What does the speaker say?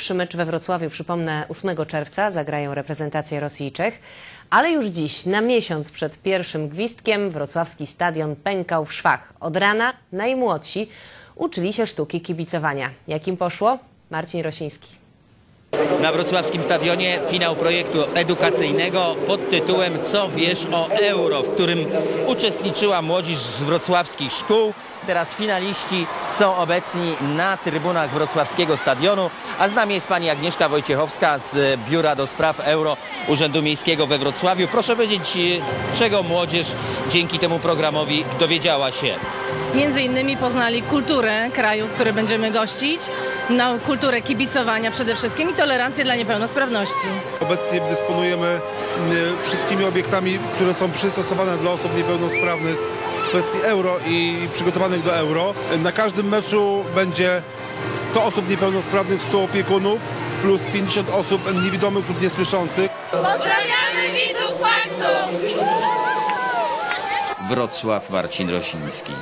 Pierwszy mecz we Wrocławiu, przypomnę, 8 czerwca zagrają reprezentacje Rosji i Czech, ale już dziś, na miesiąc przed pierwszym gwizdkiem, wrocławski stadion pękał w szwach. Od rana najmłodsi uczyli się sztuki kibicowania. Jak im poszło? Marcin Rosiński. Na wrocławskim stadionie finał projektu edukacyjnego pod tytułem Co wiesz o euro, w którym uczestniczyła młodzież z wrocławskich szkół. Teraz finaliści są obecni na trybunach wrocławskiego stadionu, a z nami jest pani Agnieszka Wojciechowska z Biura do Spraw Euro Urzędu Miejskiego we Wrocławiu. Proszę powiedzieć, czego młodzież dzięki temu programowi dowiedziała się? Między innymi poznali kulturę krajów, które będziemy gościć, no, kulturę kibicowania przede wszystkim i tolerancję dla niepełnosprawności. Obecnie dysponujemy m, wszystkimi obiektami, które są przystosowane dla osób niepełnosprawnych w kwestii euro i przygotowanych do euro. Na każdym meczu będzie 100 osób niepełnosprawnych, 100 opiekunów plus 50 osób niewidomych lub niesłyszących. Pozdrawiamy widzów faktu! Wrocław Marcin Rosiński.